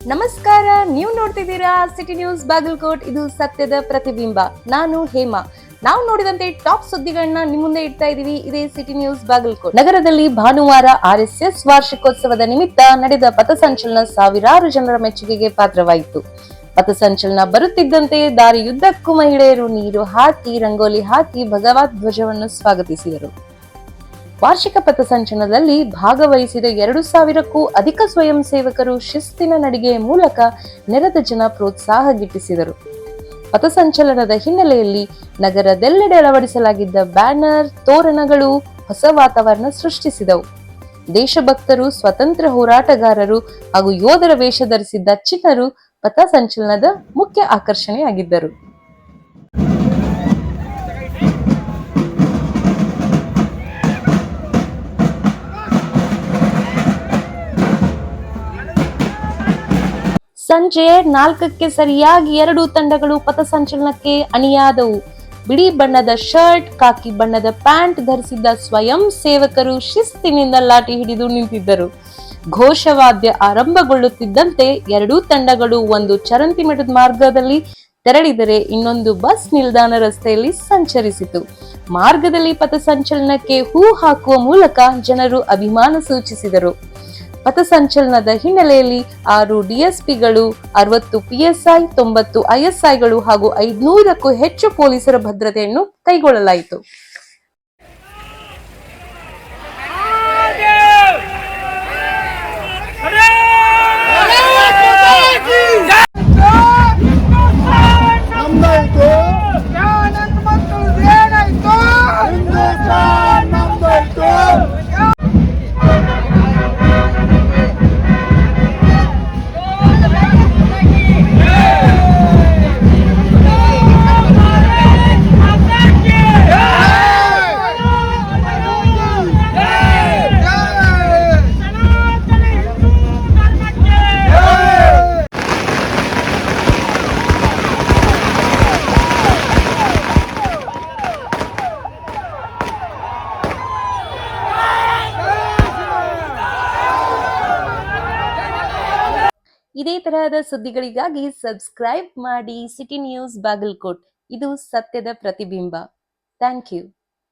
ನಮಸ್ಕಾರ, ನೀವು ನೋಡ್ತಿದ್ದೀರಾ ಸಿಟಿ ನ್ಯೂಸ್ ಬಾಗಲಕೋಟ್. ಇದು ಸತ್ಯದ ಪ್ರತಿಬಿಂಬ. ನಾನು ಹೇಮಾ. ನಾವು ನೋಡಿದಂತೆ ಟಾಪ್ ಸುದ್ದಿಗಳನ್ನ ನಿಮ್ಮ ಮುಂದೆ ಇಡ್ತಾ ಇದೀವಿ ಇದೇ ಸಿಟಿ ನ್ಯೂಸ್ ಬಾಗಲಕೋಟ್. ನಗರದಲ್ಲಿ ಭಾನುವಾರ ಆರ್ಎಸ್ಎಸ್ ವಾರ್ಷಿಕೋತ್ಸವದ ನಿಮಿತ್ತ ನಡೆದ ಪಥಸಂಚಲನ ಸಾವಿರಾರು ಜನರ ಮೆಚ್ಚುಗೆಗೆ ಪಾತ್ರವಾಯಿತು. ಪಥಸಂಚಲನ ಬರುತ್ತಿದ್ದಂತೆ ದಾರಿಯುದ್ದಕ್ಕೂ ಮಹಿಳೆಯರು ನೀರು ಹಾಕಿ, ರಂಗೋಲಿ ಹಾಕಿ ಭಗವತ್ ಧ್ವಜವನ್ನು ಸ್ವಾಗತಿಸಿದರು. ವಾರ್ಷಿಕ ಪಥಸಂಚಲನದಲ್ಲಿ ಭಾಗವಹಿಸಿದ ಎರಡು ಸಾವಿರಕ್ಕೂ ಅಧಿಕ ಸ್ವಯಂ ಸೇವಕರು ಶಿಸ್ತಿನ ನಡಿಗೆಯ ಮೂಲಕ ನೆರೆದ ಜನ ಪ್ರೋತ್ಸಾಹ ಗಿಟ್ಟಿಸಿದರು. ಪಥಸಂಚಲನದ ಹಿನ್ನೆಲೆಯಲ್ಲಿ ನಗರದೆಲ್ಲೆಡೆ ಅಳವಡಿಸಲಾಗಿದ್ದ ಬ್ಯಾನರ್ ತೋರಣಗಳು ಹೊಸ ವಾತಾವರಣ ಸೃಷ್ಟಿಸಿದವು. ದೇಶಭಕ್ತರು, ಸ್ವತಂತ್ರ ಹೋರಾಟಗಾರರು ಹಾಗೂ ಯೋಧರ ವೇಷ ಧರಿಸಿದ್ದ ಚಿನ್ನರು ಪಥಸಂಚಲನದ ಮುಖ್ಯ ಆಕರ್ಷಣೆಯಾಗಿದ್ದರು. ಸಂಜೆ ನಾಲ್ಕಕ್ಕೆ ಸರಿಯಾಗಿ ಎರಡು ತಂಡಗಳು ಪಥಸಂಚಲನಕ್ಕೆ ಅಣಿಯಾದವು. ಬಿಳಿ ಬಣ್ಣದ ಶರ್ಟ್ ಕಾಕಿ ಬಣ್ಣದ ಪ್ಯಾಂಟ್ ಧರಿಸಿದ್ದ ಸ್ವಯಂ ಸೇವಕರು ಶಿಸ್ತಿನಿಂದ ಲಾಠಿ ಹಿಡಿದು ನಿಂತಿದ್ದರು. ಘೋಷವಾದ್ಯ ಆರಂಭಗೊಳ್ಳುತ್ತಿದ್ದಂತೆ ಎರಡೂ ತಂಡಗಳು ಒಂದು ಚರಂತಿ ಮಠದ ಮಾರ್ಗದಲ್ಲಿ ತೆರಳಿದರೆ ಇನ್ನೊಂದು ಬಸ್ ನಿಲ್ದಾಣ ರಸ್ತೆಯಲ್ಲಿ ಸಂಚರಿಸಿತು. ಮಾರ್ಗದಲ್ಲಿ ಪಥಸಂಚಲನಕ್ಕೆ ಹೂ ಹಾಕುವ ಮೂಲಕ ಜನರು ಅಭಿಮಾನ ಸೂಚಿಸಿದರು. ಪಥಸಂಚಲನದ ಹಿನ್ನೆಲೆಯಲ್ಲಿ ಆರು ಡಿಎಸ್ಪಿಗಳು ಅರವತ್ತು ಪಿಎಸ್ಐ ತೊಂಬತ್ತು ಐಎಸ್ಐಗಳು ಹಾಗೂ ಐದ್ನೂರಕ್ಕೂ ಹೆಚ್ಚು ಪೊಲೀಸರ ಭದ್ರತೆಯನ್ನು ಕೈಗೊಳ್ಳಲಾಯಿತು. ಇದೇ ತರಹದ ಸುದ್ದಿಗಳಿಗಾಗಿ ಸಬ್ಸ್ಕ್ರೈಬ್ ಮಾಡಿ ಸಿಟಿ ನ್ಯೂಸ್ ಬಾಗಲ್ಕೋಟ್. ಇದು ಸತ್ಯದ ಪ್ರತಿಬಿಂಬ. Thank you